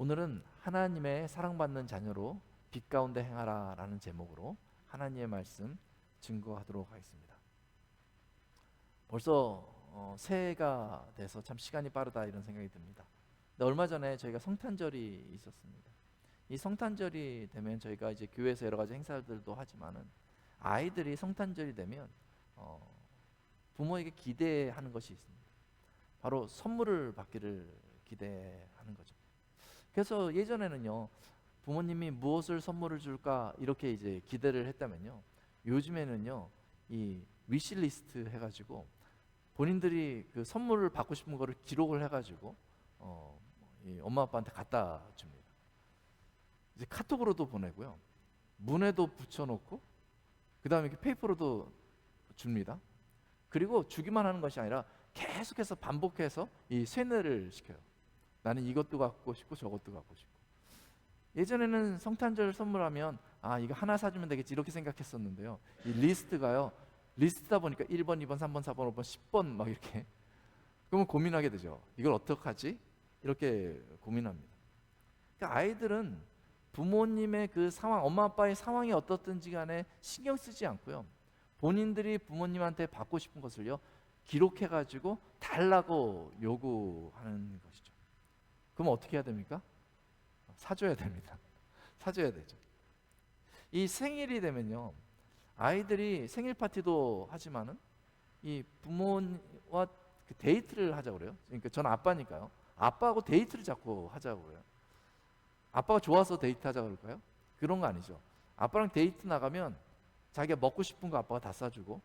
오늘은 하나님의 사랑받는 자녀로 빛 가운데 행하라 라는 제목으로 하나님의 말씀 증거하도록 하겠습니다. 벌써 어, 새해가 돼서 참 시간이 빠르다 이런 생각이 듭니다. 근데 얼마 전에 저희가 성탄절이 있었습니다. 이 성탄절이 되면 저희가 이제 교회에서 여러 가지 행사들도 하지만은 아이들이 성탄절이 되면 어, 부모에게 기대하는 것이 있습니다. 바로 선물을 받기를 기대하는 거죠. 그래서 예전에는요 부모님이 무엇을 선물을 줄까 이렇게 이제 기대를 했다면요 요즘에는요 이 위시리스트 해가지고 본인들이 그 선물을 받고 싶은 거를 기록을 해가지고 어, 이 엄마 아빠한테 갖다 줍니다. 이제 카톡으로도 보내고요 문에도 붙여놓고 그 다음에 페이퍼로도 줍니다. 그리고 주기만 하는 것이 아니라 계속해서 반복해서 이 세뇌를 시켜요. 나는 이것도 갖고 싶고 저것도 갖고 싶고. 예전에는 성탄절 선물하면 아 이거 하나 사주면 되겠지 이렇게 생각했었는데요. 이 리스트가요. 리스트다 보니까 1번, 2번, 3번, 4번, 5번, 10번 막 이렇게 그러면 고민하게 되죠. 이걸 어떡하지? 이렇게 고민합니다. 그러니까 아이들은 부모님의 그 상황, 엄마 아빠의 상황이 어떻든지 간에 신경 쓰지 않고요. 본인들이 부모님한테 받고 싶은 것을요. 기록해 가지고 달라고 요구하는 것이죠. 그럼 어떻게 해야 됩니까? 사줘야 됩니다. 사줘야 되죠. 이 생일이 되면요. 아이들이 생일 파티도 하지만은 이 부모와 그 데이트를 하자고 그래요. 그러니까 전 아빠니까요. 아빠하고 데이트를 자꾸 하자고 그래요. 아빠가 좋아서 데이트 하자 그럴까요? 그런 거 아니죠. 아빠랑 데이트 나가면 자기가 먹고 싶은 거 아빠가 다 싸주고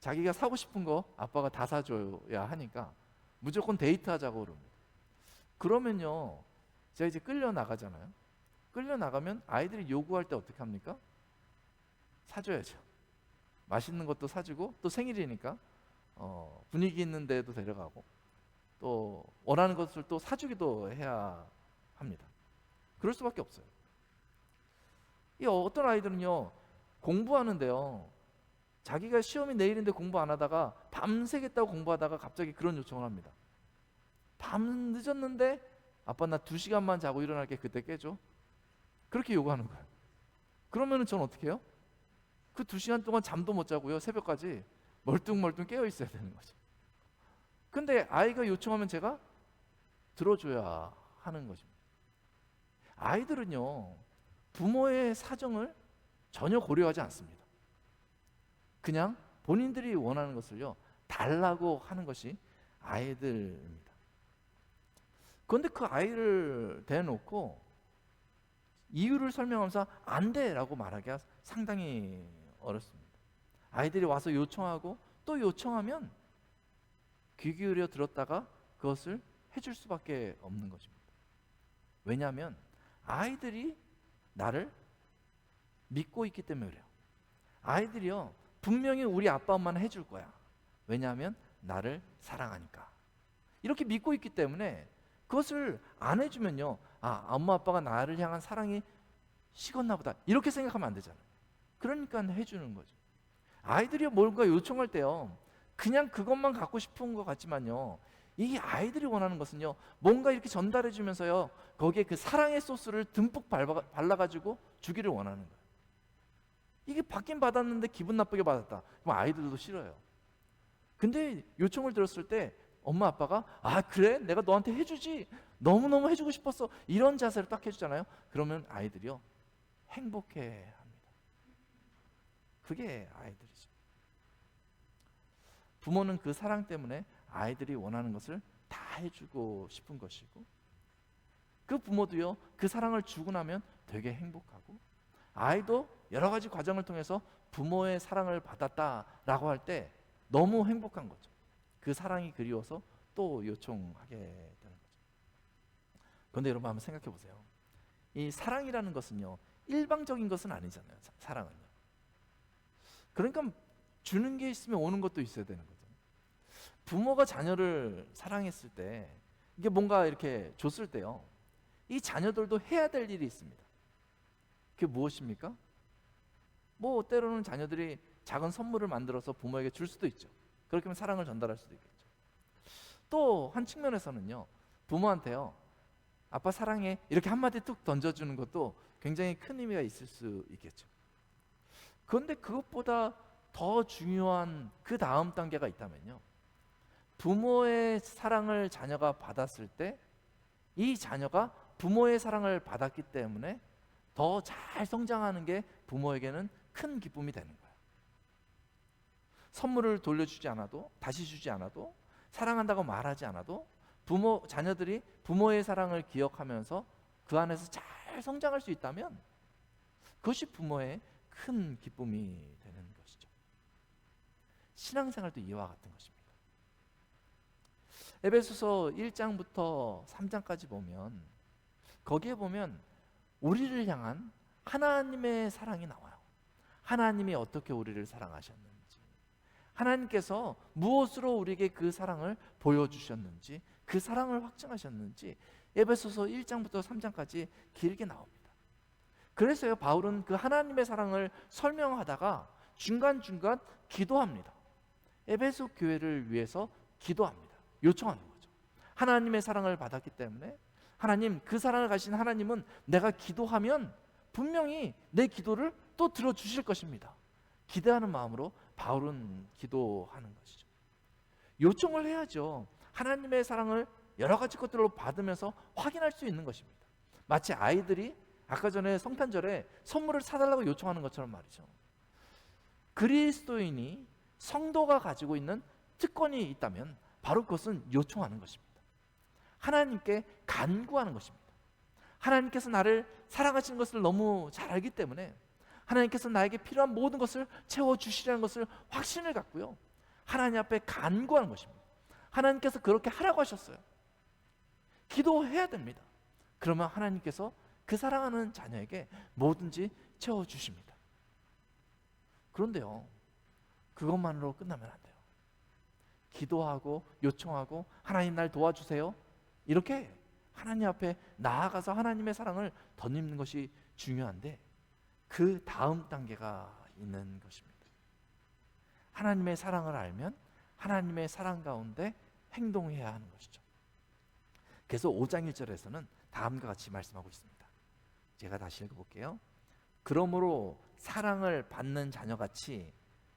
자기가 사고 싶은 거 아빠가 다 사줘야 하니까 무조건 데이트 하자고 그럽니다. 그러면요, 제가 이제 끌려 나가잖아요. 끌려 나가면 아이들이 요구할 때 어떻게 합니까? 사줘야죠. 맛있는 것도 사주고 또 생일이니까 어, 분위기 있는 데도 데려가고 또 원하는 것을 또 사주기도 해야 합니다. 그럴 수밖에 없어요. 이 어떤 아이들은요 공부하는데요 자기가 시험이 내일인데 공부 안 하다가 밤새겠다고 공부하다가 갑자기 그런 요청을 합니다. 밤 늦었는데 아빠 나 두 시간만 자고 일어날게 그때 깨줘. 그렇게 요구하는 거예요. 그러면은 전 어떻게 해요? 그 두 시간 동안 잠도 못 자고요 새벽까지 멀뚱멀뚱 깨어 있어야 되는 거죠. 근데 아이가 요청하면 제가 들어줘야 하는 것입니다. 아이들은요 부모의 사정을 전혀 고려하지 않습니다. 그냥 본인들이 원하는 것을요 달라고 하는 것이 아이들입니다. 그런데 그 아이를 대놓고 이유를 설명하면서 안 돼라고 말하기가 상당히 어렵습니다. 아이들이 와서 요청하고 또 요청하면 귀 기울여 들었다가 그것을 해줄 수밖에 없는 것입니다. 왜냐하면 아이들이 나를 믿고 있기 때문에 그래요. 아이들이요 분명히 우리 아빠 엄마는 해줄 거야. 왜냐하면 나를 사랑하니까. 이렇게 믿고 있기 때문에 그것을 안 해주면요 아 엄마 아빠가 나를 향한 사랑이 식었나 보다 이렇게 생각하면 안 되잖아요. 그러니까 해주는 거죠. 아이들이 뭔가 요청할 때요 그냥 그것만 갖고 싶은 것 같지만요 이 아이들이 원하는 것은요 뭔가 이렇게 전달해 주면서요 거기에 그 사랑의 소스를 듬뿍 발라 가지고 주기를 원하는 거예요. 이게 받긴 받았는데 기분 나쁘게 받았다. 그럼 아이들도 싫어요. 근데 요청을 들었을 때 엄마 아빠가 아 그래? 내가 너한테 해주지. 너무너무 해주고 싶었어 이런 자세를 딱 해주잖아요. 그러면 아이들이요 행복해 합니다. 그게 아이들이죠. 부모는 그 사랑 때문에 아이들이 원하는 것을 다 해주고 싶은 것이고 그 부모도요 그 사랑을 주고 나면 되게 행복하고 아이도 여러 가지 과정을 통해서 부모의 사랑을 받았다라고 할 때 너무 행복한 거죠 그 사랑이 그리워서 또 요청하게 되는 거죠. 그런데 여러분 한번 생각해 보세요. 이 사랑이라는 것은요, 일방적인 것은 아니잖아요. 사, 사랑은요. 그러니까 주는 게 있으면 오는 것도 있어야 되는 거죠. 부모가 자녀를 사랑했을 때, 이게 뭔가 이렇게 줬을 때요, 이 자녀들도 해야 될 일이 있습니다. 그게 무엇입니까? 뭐, 때로는 자녀들이 작은 선물을 만들어서 부모에게 줄 수도 있죠. 그렇게 하면 사랑을 전달할 수도 있겠죠. 또 한 측면에서는요. 부모한테요. 아빠 사랑해 이렇게 한마디 뚝 던져주는 것도 굉장히 큰 의미가 있을 수 있겠죠. 그런데 그것보다 더 중요한 그 다음 단계가 있다면요. 부모의 사랑을 자녀가 받았을 때 이 자녀가 부모의 사랑을 받았기 때문에 더 잘 성장하는 게 부모에게는 큰 기쁨이 되는 거예요. 선물을 돌려주지 않아도 다시 주지 않아도 사랑한다고 말하지 않아도 부모 자녀들이 부모의 사랑을 기억하면서 그 안에서 잘 성장할 수 있다면 그것이 부모의 큰 기쁨이 되는 것이죠. 신앙생활도 이와 같은 것입니다. 에베소서 1장부터 3장까지 보면 거기에 보면 우리를 향한 하나님의 사랑이 나와요. 하나님이 어떻게 우리를 사랑하셨는지, 하나님께서 무엇으로 우리에게 그 사랑을 보여주셨는지, 그 사랑을 확증하셨는지 에베소서 1장부터 3장까지 길게 나옵니다. 그래서요 바울은 그 하나님의 사랑을 설명하다가 중간중간 기도합니다. 에베소 교회를 위해서 기도합니다. 요청하는 거죠. 하나님의 사랑을 받았기 때문에 하나님 그 사랑을 가신 하나님은 내가 기도하면 분명히 내 기도를 또 들어 주실 것입니다. 기대하는 마음으로 바울은 기도하는 것이죠. 요청을 해야죠. 하나님의 사랑을 여러 가지 것들로 받으면서 확인할 수 있는 것입니다. 마치 아이들이 아까 전에 성탄절에 선물을 사달라고 요청하는 것처럼 말이죠. 그리스도인이 성도가 가지고 있는 특권이 있다면 바로 그것은 요청하는 것입니다. 하나님께 간구하는 것입니다. 하나님께서 나를 사랑하시는 것을 너무 잘 알기 때문에 하나님께서 나에게 필요한 모든 것을 채워 주시라는 것을 확신을 갖고요. 하나님 앞에 간구하는 것입니다. 하나님께서 그렇게 하라고 하셨어요. 기도해야 됩니다. 그러면 하나님께서 그 사랑하는 자녀에게 뭐든지 채워 주십니다. 그런데요. 그것만으로 끝나면 안 돼요. 기도하고 요청하고 하나님 날 도와주세요. 이렇게 하나님 앞에 나아가서 하나님의 사랑을 덧입는 것이 중요한데 그 다음 단계가 있는 것입니다. 하나님의 사랑을 알면 하나님의 사랑 가운데 행동해야 하는 것이죠. 그래서 5장 1절에서는 다음과 같이 말씀하고 있습니다. 제가 다시 읽어볼게요. 그러므로 사랑을 받는 자녀같이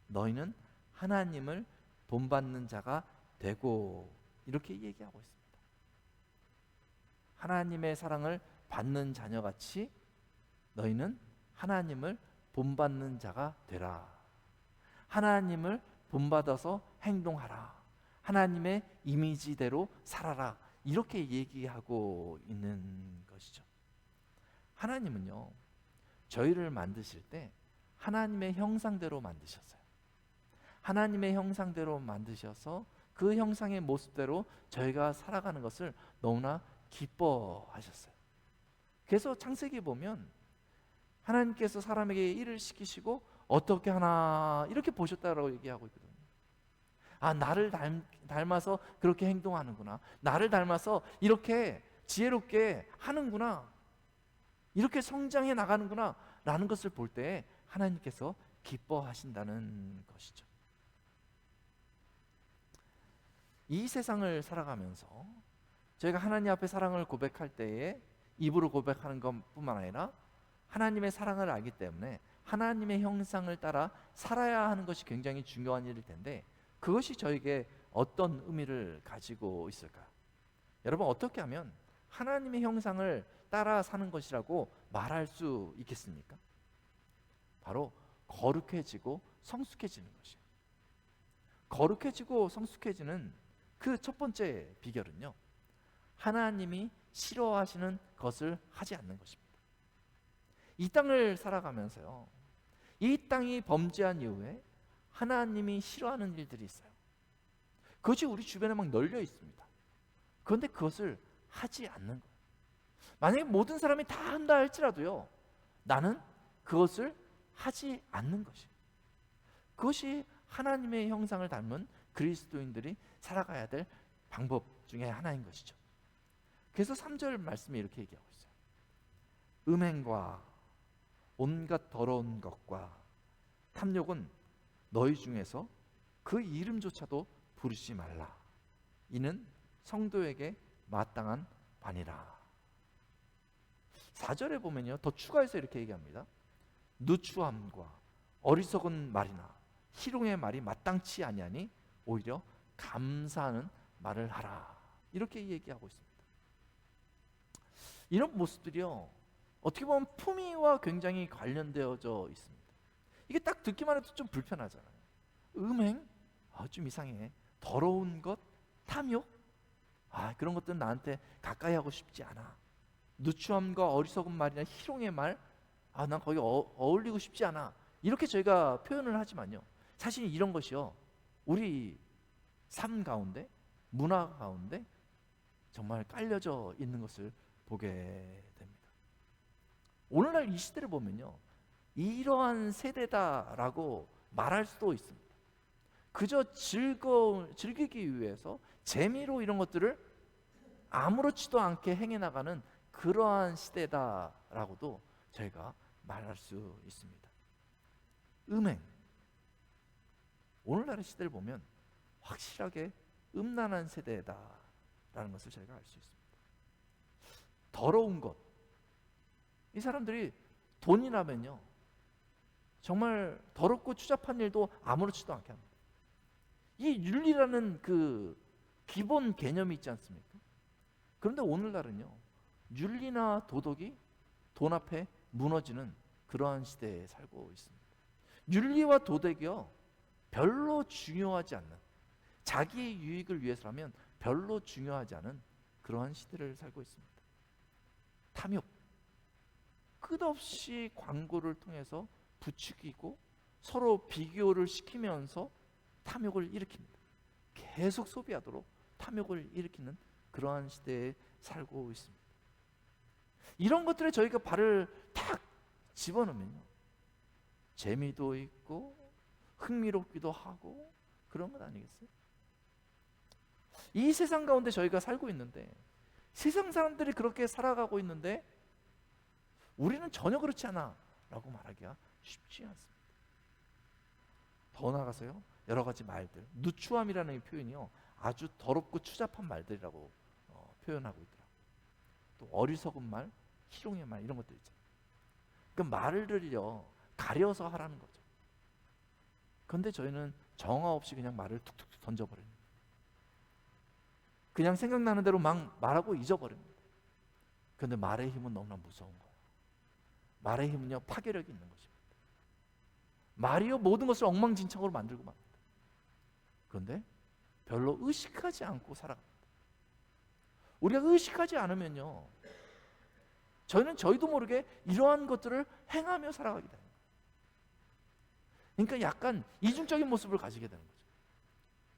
너희는 하나님을 본받는 자가 되고 이렇게 얘기하고 있습니다. 하나님의 사랑을 받는 자녀같이 너희는 하나님을 본받는 자가 되라. 하나님을 본받아서 행동하라. 하나님의 이미지대로 살아라. 이렇게 얘기하고 있는 것이죠. 하나님은요, 저희를 만드실 때 하나님의 형상대로 만드셨어요. 하나님의 형상대로 만드셔서 그 형상의 모습대로 저희가 살아가는 것을 너무나 기뻐하셨어요. 그래서 창세기 보면 하나님께서 사람에게 일을 시키시고 어떻게 하나 이렇게 보셨다라고 얘기하고 있거든요. 아 나를 닮, 닮아서 그렇게 행동하는구나. 나를 닮아서 이렇게 지혜롭게 하는구나. 이렇게 성장해 나가는구나. 라는 것을 볼 때 하나님께서 기뻐하신다는 것이죠. 이 세상을 살아가면서 저희가 하나님 앞에 사랑을 고백할 때에 입으로 고백하는 것뿐만 아니라 하나님의 사랑을 알기 때문에 하나님의 형상을 따라 살아야 하는 것이 굉장히 중요한 일일 텐데 그것이 저에게 어떤 의미를 가지고 있을까요? 여러분 어떻게 하면 하나님의 형상을 따라 사는 것이라고 말할 수 있겠습니까? 바로 거룩해지고 성숙해지는 것이에요. 거룩해지고 성숙해지는 그 첫 번째 비결은요. 하나님이 싫어하시는 것을 하지 않는 것입니다. 이 땅을 살아가면서요. 이 땅이 범죄한 이후에 하나님이 싫어하는 일들이 있어요. 그것이 우리 주변에 막 널려 있습니다. 그런데 그것을 하지 않는 거예요. 만약에 모든 사람이 다 한다 할지라도요. 나는 그것을 하지 않는 것이. 그것이 하나님의 형상을 닮은 그리스도인들이 살아가야 될 방법 중에 하나인 것이죠. 그래서 3절 말씀에 이렇게 얘기하고 있어요. 음행과 온갖 더러운 것과 탐욕은 너희 중에서 그 이름조차도 부르지 말라. 이는 성도에게 마땅한 반이라. 4절에 보면요. 더 추가해서 이렇게 얘기합니다. 누추함과 어리석은 말이나 희롱의 말이 마땅치 아니하니 오히려 감사하는 말을 하라. 이렇게 얘기하고 있습니다. 이런 모습들이요. 어떻게 보면 품위와 굉장히 관련되어져 있습니다. 이게 딱 듣기만 해도 좀 불편하잖아요. 음행? 아, 좀 이상해. 더러운 것? 탐욕? 아, 그런 것들은 나한테 가까이 하고 싶지 않아. 누추함과 어리석은 말이나 희롱의 말? 아, 난 거기 어, 어울리고 싶지 않아. 이렇게 저희가 표현을 하지만요. 사실 이런 것이요. 우리 삶 가운데, 문화 가운데 정말 깔려져 있는 것을 보게. 오늘날 이 시대를 보면요. 이러한 세대다라고 말할 수도 있습니다. 그저 즐거 즐기기 위해서 재미로 이런 것들을 아무렇지도 않게 행해 나가는 그러한 시대다라고도 저희가 말할 수 있습니다. 음행. 오늘날의 시대를 보면 확실하게 음란한 세대다라는 것을 저희가 알 수 있습니다. 더러운 것. 이 사람들이 돈이라면요. 정말 더럽고 추잡한 일도 아무렇지도 않게 합니다. 이 윤리라는 그 기본 개념이 있지 않습니까? 그런데 오늘날은요. 윤리나 도덕이 돈 앞에 무너지는 그러한 시대에 살고 있습니다. 윤리와 도덕이요. 별로 중요하지 않는 자기의 유익을 위해서라면 별로 중요하지 않은 그러한 시대를 살고 있습니다. 탐욕. 끝없이 광고를 통해서 부추기고 서로 비교를 시키면서 탐욕을 일으킵니다. 계속 소비하도록 탐욕을 일으키는 그러한 시대에 살고 있습니다. 이런 것들에 저희가 발을 탁 집어넣으면요. 재미도 있고 흥미롭기도 하고 그런 것 아니겠어요? 이 세상 가운데 저희가 살고 있는데 세상 사람들이 그렇게 살아가고 있는데 우리는 전혀 그렇지 않아 라고 말하기가 쉽지 않습니다. 더 나아가서요. 여러 가지 말들. 누추함이라는 이 표현이요. 아주 더럽고 추잡한 말들이라고 어, 표현하고 있더라고요. 또 어리석은 말, 희롱의 말 이런 것들 있잖아요. 그 말을요 가려서 하라는 거죠. 그런데 저희는 정화 없이 그냥 말을 툭툭 던져버립니다. 그냥 생각나는 대로 막 말하고 잊어버립니다. 그런데 말의 힘은 너무나 무서운 거예요. 말의 힘은요 파괴력이 있는 것입니다. 말이요 모든 것을 엉망진창으로 만들고 맙니다. 그런데 별로 의식하지 않고 살아갑니다. 우리가 의식하지 않으면요 저희는 저희도 모르게 이러한 것들을 행하며 살아가게 됩니다. 그러니까 약간 이중적인 모습을 가지게 되는 거죠.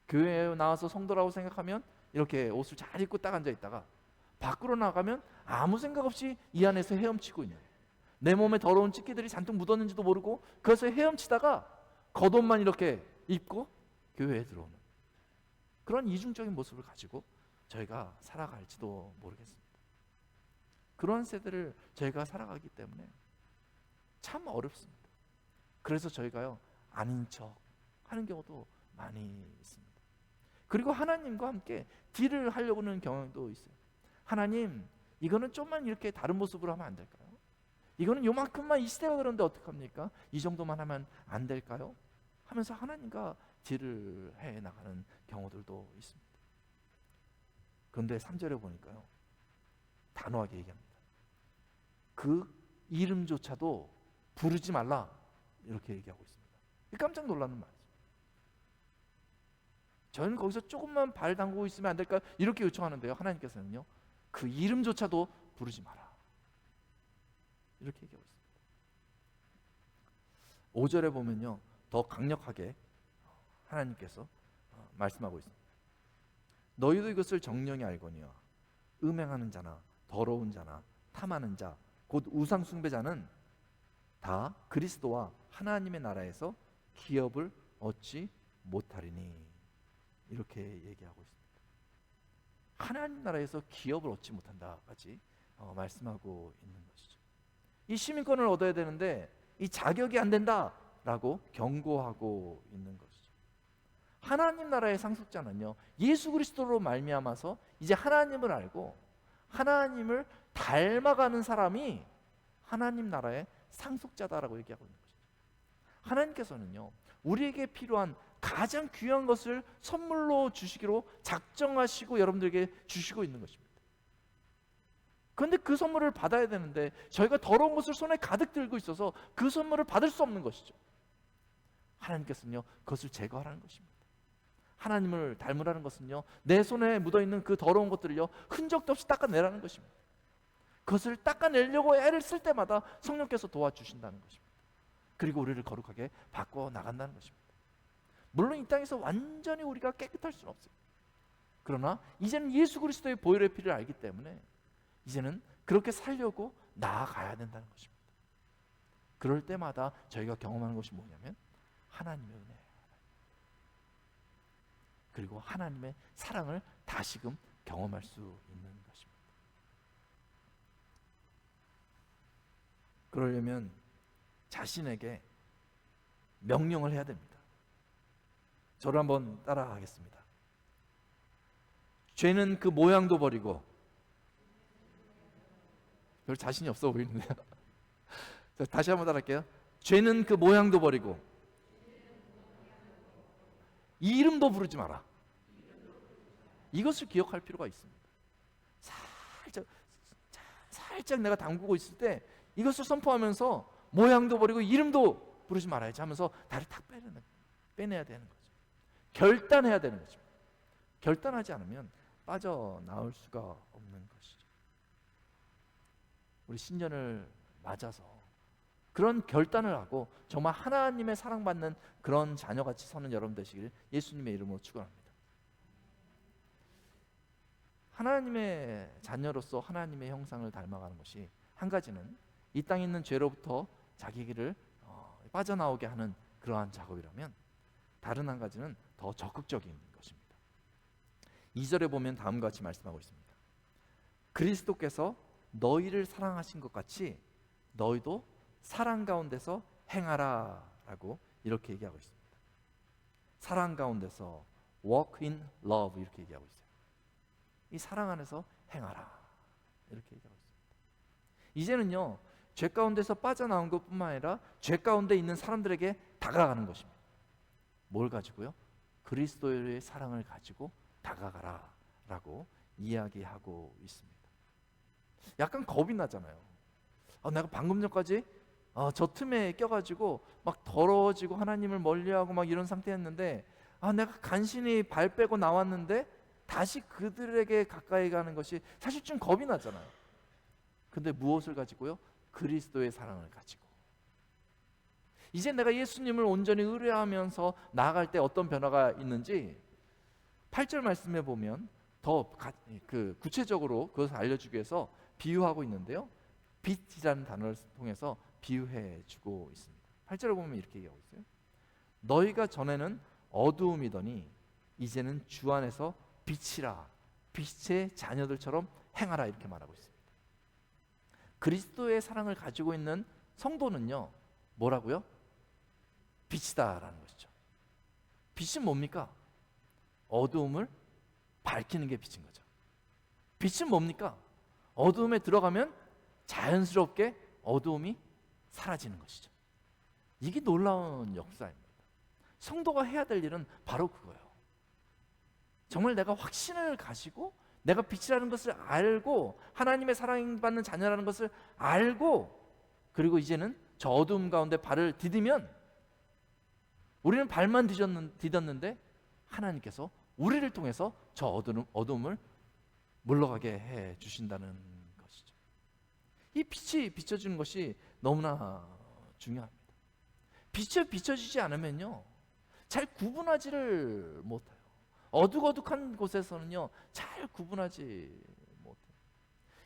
교회에 나와서 성도라고 생각하면 이렇게 옷을 잘 입고 딱 앉아 있다가 밖으로 나가면 아무 생각 없이 이 안에서 헤엄치고 있는 내 몸에 더러운 찌끼들이 잔뜩 묻었는지도 모르고 그래서 헤엄치다가 겉옷만 이렇게 입고 교회에 들어오는 그런 이중적인 모습을 가지고 저희가 살아갈지도 모르겠습니다. 그런 세대를 저희가 살아가기 때문에 참 어렵습니다. 그래서 저희가요 아닌 척 하는 경우도 많이 있습니다. 그리고 하나님과 함께 딜을 하려고 하는 경향도 있어요. 하나님, 이거는 좀만 이렇게 다른 모습으로 하면 안 될까요? 이거는 요만큼만 이 시대가 그런데 어떡합니까? 이 정도만 하면 안 될까요? 하면서 하나님과 딜을 해 나가는 경우들도 있습니다. 그런데 3절에 보니까요. 단호하게 얘기합니다. 그 이름조차도 부르지 말라. 이렇게 얘기하고 있습니다. 깜짝 놀라는 말이죠. 저는 거기서 조금만 발 담그고 있으면 안 될까? 이렇게 요청하는데요. 하나님께서는요. 그 이름조차도 부르지 마라. 이렇게 얘기하고 있습니다. 5절에 보면요. 더 강력하게 하나님께서 어, 말씀하고 있습니다. 너희도 이것을 정령히 알거니와 음행하는 자나 더러운 자나 탐하는 자 곧 우상 숭배자는 다 그리스도와 하나님의 나라에서 기업을 얻지 못하리니 이렇게 얘기하고 있습니다. 하나님 나라에서 기업을 얻지 못한다까지 어, 말씀하고 있는 것이죠. 이 시민권을 얻어야 되는데 이 자격이 안 된다라고 경고하고 있는 것이죠. 하나님 나라의 상속자는요 예수 그리스도로 말미암아서 이제 하나님을 알고 하나님을 닮아가는 사람이 하나님 나라의 상속자다라고 얘기하고 있는 것이죠. 하나님께서는요, 우리에게 필요한 가장 귀한 것을 선물로 주시기로 작정하시고 여러분들에게 주시고 있는 것입니다. 그런데 그 선물을 받아야 되는데 저희가 더러운 것을 손에 가득 들고 있어서 그 선물을 받을 수 없는 것이죠. 하나님께서는요, 그것을 제거하라는 것입니다. 하나님을 닮으라는 것은요, 내 손에 묻어 있는 그 더러운 것들을요, 흔적도 없이 닦아내라는 것입니다. 그것을 닦아내려고 애를 쓸 때마다 성령께서 도와주신다는 것입니다. 그리고 우리를 거룩하게 바꿔 나간다는 것입니다. 물론 이 땅에서 완전히 우리가 깨끗할 수는 없어요. 그러나 이제는 예수 그리스도의 보혈의 피를 알기 때문에 이제는 그렇게 살려고 나아가야 된다는 것입니다. 그럴 때마다 저희가 경험하는 것이 뭐냐면 하나님의 은혜. 그리고 하나님의 사랑을 다시금 경험할 수 있는 것입니다. 그러려면 자신에게 명령을 해야 됩니다. 저를 한번 따라하겠습니다. 죄는 그 모양도 버리고 별 자신이 없어 보이는데요. 자, 다시 한번 따라할게요. 죄는 그 모양도 버리고 이름도 부르지 마라. 이것을 기억할 필요가 있습니다. 살짝 살짝 내가 담그고 있을 때 이것을 선포하면서 모양도 버리고 이름도 부르지 말아야지 하면서 다리 탁 빼내는, 빼내야 되는 거죠. 결단해야 되는 거죠. 결단하지 않으면 빠져나올 수가 없는 것이죠. 우리 신년을 맞아서 그런 결단을 하고 정말 하나님의 사랑받는 그런 자녀같이 서는 여러분 되시길 예수님의 이름으로 축원합니다. 하나님의 자녀로서 하나님의 형상을 닮아가는 것이 한 가지는 이 땅에 있는 죄로부터 자기 길을 어, 빠져나오게 하는 그러한 작업이라면 다른 한 가지는 더 적극적인 것입니다. 2절에 보면 다음과 같이 말씀하고 있습니다. 그리스도께서 너희를 사랑하신 것 같이 너희도 사랑 가운데서 행하라라고 이렇게 얘기하고 있습니다. 사랑 가운데서 walk in love 이렇게 얘기하고 있어요. 이 사랑 안에서 행하라 이렇게 얘기하고 있습니다. 이제는요 죄 가운데서 빠져나온 것뿐만 아니라 죄 가운데 있는 사람들에게 다가가는 것입니다. 뭘 가지고요? 그리스도의 사랑을 가지고 다가가라라고 이야기하고 있습니다. 약간 겁이 나잖아요. 아, 내가 방금 전까지 아, 저 틈에 껴가지고 막 더러워지고 하나님을 멀리하고 막 이런 상태였는데 아, 내가 간신히 발 빼고 나왔는데 다시 그들에게 가까이 가는 것이 사실 좀 겁이 나잖아요. 근데 무엇을 가지고요? 그리스도의 사랑을 가지고. 이제 내가 예수님을 온전히 의뢰하면서 나아갈 때 어떤 변화가 있는지 8절 말씀에 보면 더 그 구체적으로 그것을 알려주기 위해서 비유하고 있는데요. 빛이라는 단어를 통해서 비유해 주고 있습니다. 8절을 보면 이렇게 얘기하고 있어요. 너희가 전에는 어두움이더니 이제는 주 안에서 빛이라 빛의 자녀들처럼 행하라 이렇게 말하고 있습니다. 그리스도의 사랑을 가지고 있는 성도는요. 뭐라고요? 빛이다라는 것이죠. 빛은 뭡니까? 어두움을 밝히는 게 빛인 거죠. 빛은 뭡니까? 어두움에 들어가면 자연스럽게 어두움이 사라지는 것이죠. 이게 놀라운 역사입니다. 성도가 해야 될 일은 바로 그거예요. 정말 내가 확신을 가지고 내가 빛이라는 것을 알고 하나님의 사랑받는 자녀라는 것을 알고 그리고 이제는 저 어두움 가운데 발을 디디면 우리는 발만 디뎠는데 하나님께서 우리를 통해서 저 어두움, 어두움을 물러가게 해 주신다는 것이죠. 이 빛이 비춰주는 것이 너무나 중요합니다. 빛이 비춰지지 않으면요, 잘 구분하지를 못해요. 어둑어둑한 곳에서는요, 잘 구분하지 못해요.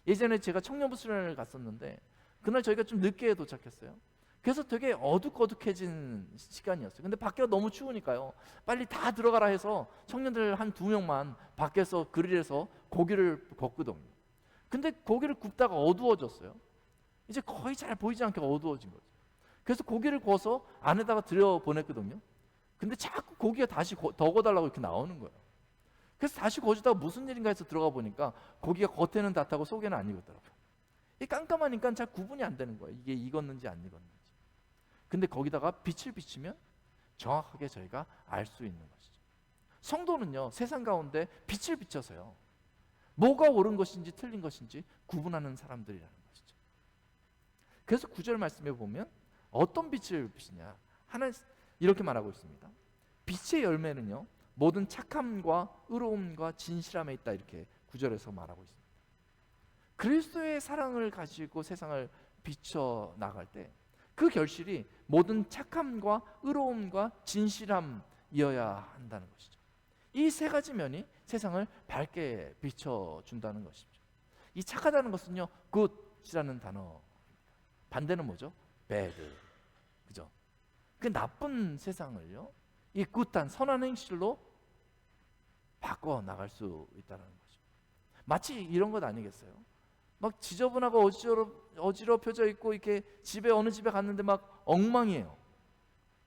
예전에 제가 청년부 수련을 갔었는데 그날 저희가 좀 늦게 도착했어요. 그래서 되게 어둑어둑해진 시간이었어요. 근데 밖에가 너무 추우니까요. 빨리 다 들어가라 해서 청년들 한 두 명만 밖에서 그릴에서 고기를 굽거든요. 근데 고기를 굽다가 어두워졌어요. 이제 거의 잘 보이지 않게 어두워진 거죠. 그래서 고기를 구워서 안에다가 들여 보냈거든요. 근데 자꾸 고기가 다시 더 구워달라고 이렇게 나오는 거예요. 그래서 다시 거주다가 무슨 일인가 해서 들어가 보니까 고기가 겉에는 닿다고 속에는 안 익었더라고요. 이 깜깜하니까 잘 구분이 안 되는 거예요. 이게 익었는지 안 익었는지. 근데 거기다가 빛을 비치면 정확하게 저희가 알 수 있는 것이죠. 성도는요, 세상 가운데 빛을 비춰서요. 뭐가 옳은 것인지 틀린 것인지 구분하는 사람들이라는 것이죠. 그래서 구절 말씀에 보면 어떤 빛을 비치냐? 하나 이렇게 말하고 있습니다. 빛의 열매는요. 모든 착함과 의로움과 진실함에 있다 이렇게 구절에서 말하고 있습니다. 그리스도의 사랑을 가지고 세상을 비춰 나갈 때 그 결실이 모든 착함과 의로움과 진실함이어야 한다는 것이죠. 이 세 가지 면이 세상을 밝게 비춰 준다는 것이죠. 이 착하다는 것은요, good이라는 단어. 반대는 뭐죠? bad. 그죠? 그 나쁜 세상을요, 이 굿한 선한 행실로 바꿔 나갈 수 있다는 거죠. 마치 이런 것 아니겠어요? 막 지저분하고 어지러 어지럽혀져 있고 이렇게 집에 어느 집에 갔는데 막 엉망이에요.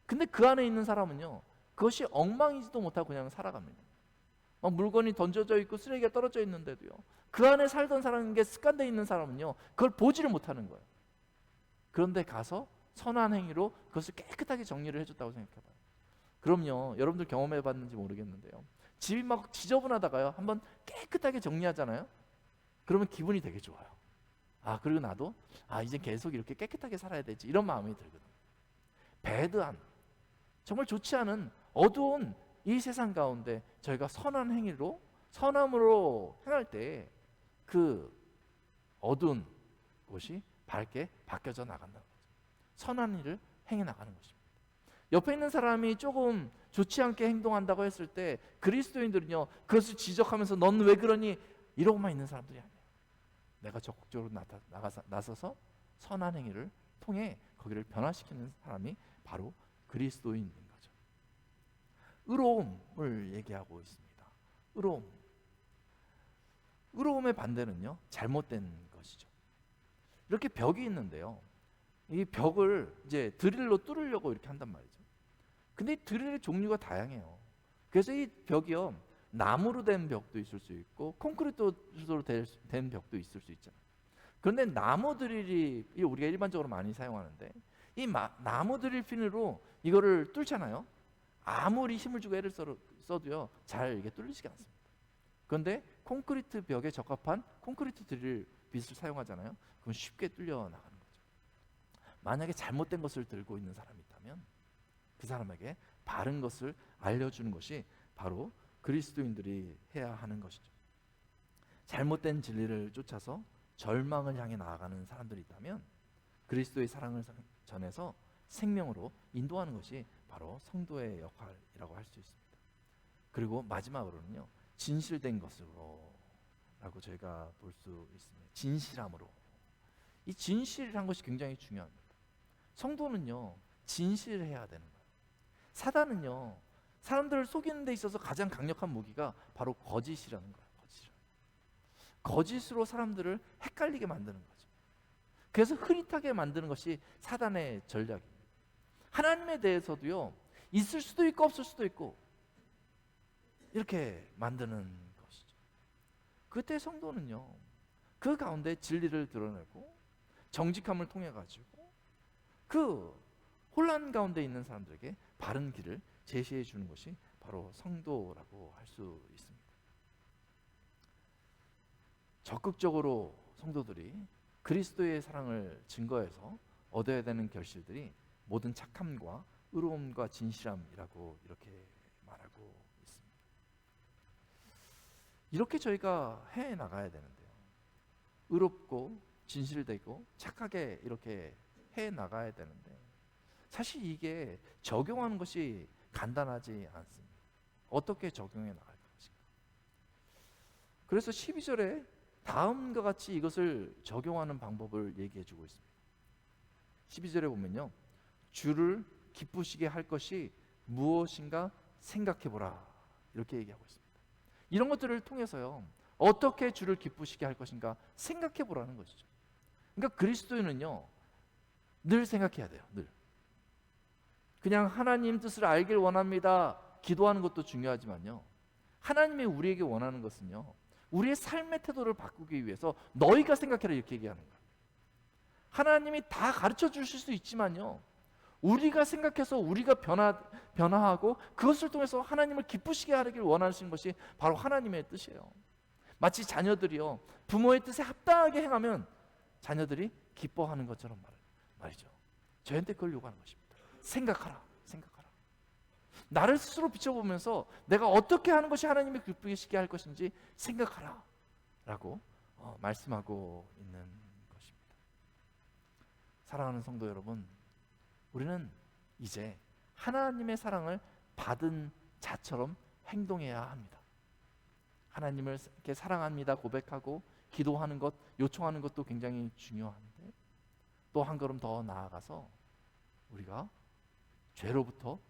근데 그 안에 있는 사람은요, 그것이 엉망이지도 못하고 그냥 살아갑니다. 막 물건이 던져져 있고 쓰레기가 떨어져 있는데도요, 그 안에 살던 사람에게 습관돼 있는 사람은요, 그걸 보지를 못하는 거예요. 그런데 가서 선한 행위로 그것을 깨끗하게 정리를 해줬다고 생각해봐요. 그럼요, 여러분들 경험해봤는지 모르겠는데요. 집이 막 지저분하다가요, 한번 깨끗하게 정리하잖아요. 그러면 기분이 되게 좋아요. 아 그리고 나도 아 이제 계속 이렇게 깨끗하게 살아야 되지 이런 마음이 들거든. 배드한 정말 좋지 않은 어두운 이 세상 가운데 저희가 선한 행위로 선함으로 행할 때 그 어두운 곳이 밝게 바뀌어져 나간다는 거죠. 선한 일을 행해 나가는 것입니다. 옆에 있는 사람이 조금 좋지 않게 행동한다고 했을 때 그리스도인들은요 그것을 지적하면서 넌 왜 그러니 이러고만 있는 사람들이 아니에요. 내가 적극적으로 나타, 나가서, 나서서 선한 행위를 통해 거기를 변화시키는 사람이 바로 그리스도인인 거죠. 의로움을 얘기하고 있습니다. 의로움. 의로움의 반대는요, 잘못된 것이죠. 이렇게 벽이 있는데요. 이 벽을 이제 드릴로 뚫으려고 이렇게 한단 말이죠. 근데 이 드릴의 종류가 다양해요. 그래서 이 벽이요, 나무로 된 벽도 있을 수 있고 콘크리트로 된 벽도 있을 수 있잖아요. 그런데 나무 드릴이 우리가 일반적으로 많이 사용하는데 이 마, 나무 드릴 핀으로 이거를 뚫잖아요. 아무리 힘을 주고 애를 써, 써도요 잘 이게 뚫리지가 않습니다. 그런데 콘크리트 벽에 적합한 콘크리트 드릴 빗을 사용하잖아요. 그럼 쉽게 뚫려 나가는 거죠. 만약에 잘못된 것을 들고 있는 사람이 있다면 그 사람에게 바른 것을 알려주는 것이 바로 그리스도인들이 해야 하는 것이죠. 잘못된 진리를 쫓아서 절망을 향해 나아가는 사람들이 있다면 그리스도의 사랑을 전해서 생명으로 인도하는 것이 바로 성도의 역할이라고 할 수 있습니다. 그리고 마지막으로는요. 진실된 것으로 라고 저희가 볼 수 있습니다. 진실함으로. 이 진실이란 것이 굉장히 중요합니다. 성도는요. 진실해야 되는 거예요. 사단은요. 사람들을 속이는 데 있어서 가장 강력한 무기가 바로 거짓이라는 거예요. 거짓. 거짓으로 사람들을 헷갈리게 만드는 거죠. 그래서 흐릿하게 만드는 것이 사단의 전략입니다. 하나님에 대해서도요. 있을 수도 있고 없을 수도 있고 이렇게 만드는 것이죠. 그때 성도는요. 그 가운데 진리를 드러내고 정직함을 통해 가지고 그 혼란 가운데 있는 사람들에게 바른 길을 제시해 주는 것이 바로 성도라고 할 수 있습니다. 적극적으로 성도들이 그리스도의 사랑을 증거해서 얻어야 되는 결실들이 모든 착함과 의로움과 진실함이라고 이렇게 말하고 있습니다. 이렇게 저희가 해 나가야 되는데요. 의롭고 진실되고 착하게 이렇게 해 나가야 되는데 사실 이게 적용하는 것이 간단하지 않습니다. 어떻게 적용해 나갈 것인가? 그래서 12절에 다음과 같이 이것을 적용하는 방법을 얘기해 주고 있습니다. 12절에 보면요. 주를 기쁘시게 할 것이 무엇인가 생각해 보라. 이렇게 얘기하고 있습니다. 이런 것들을 통해서요. 어떻게 주를 기쁘시게 할 것인가 생각해 보라는 것이죠. 그러니까 그리스도인은요. 늘 생각해야 돼요. 늘. 그냥 하나님 뜻을 알길 원합니다. 기도하는 것도 중요하지만요. 하나님이 우리에게 원하는 것은요. 우리의 삶의 태도를 바꾸기 위해서 너희가 생각해라 이렇게 얘기하는 거예요. 하나님이 다 가르쳐 주실 수 있지만요. 우리가 생각해서 우리가 변화 변화하고 그것을 통해서 하나님을 기쁘시게 하길 원하시는 것이 바로 하나님의 뜻이에요. 마치 자녀들이요 부모의 뜻에 합당하게 행하면 자녀들이 기뻐하는 것처럼 말, 말이죠. 저한테 그걸 요구하는 것입니다. 생각하라, 생각하라. 나를 스스로 비춰보면서 내가 어떻게 하는 것이 하나님을 기쁘시게 할 것인지 생각하라 라고 어, 말씀하고 있는 것입니다. 사랑하는 성도 여러분, 우리는 이제 하나님의 사랑을 받은 자처럼 행동해야 합니다. 하나님을 이렇게 사랑합니다 고백하고 기도하는 것, 요청하는 것도 굉장히 중요한데 또 한 걸음 더 나아가서 우리가 죄로부터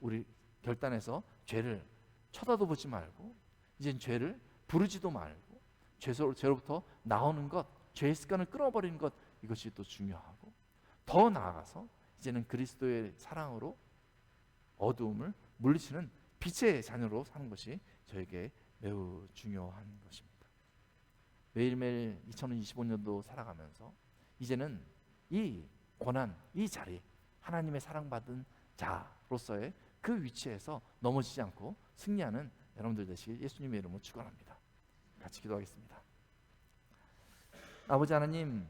우리 결단해서 죄를 쳐다도 보지 말고 이젠 죄를 부르지도 말고 죄로, 죄로부터 나오는 것, 죄의 습관을 끊어버리는 것 이것이 또 중요하고 더 나아가서 이제는 그리스도의 사랑으로 어두움을 물리치는 빛의 자녀로 사는 것이 저에게 매우 중요한 것입니다. 매일매일 2025년도 살아가면서 이제는 이 고난, 이 자리, 하나님의 사랑받은 자로서의 그 위치에서 넘어지지 않고 승리하는 여러분들 되시길 예수님의 이름으로 축원합니다. 같이 기도하겠습니다. 아버지 하나님,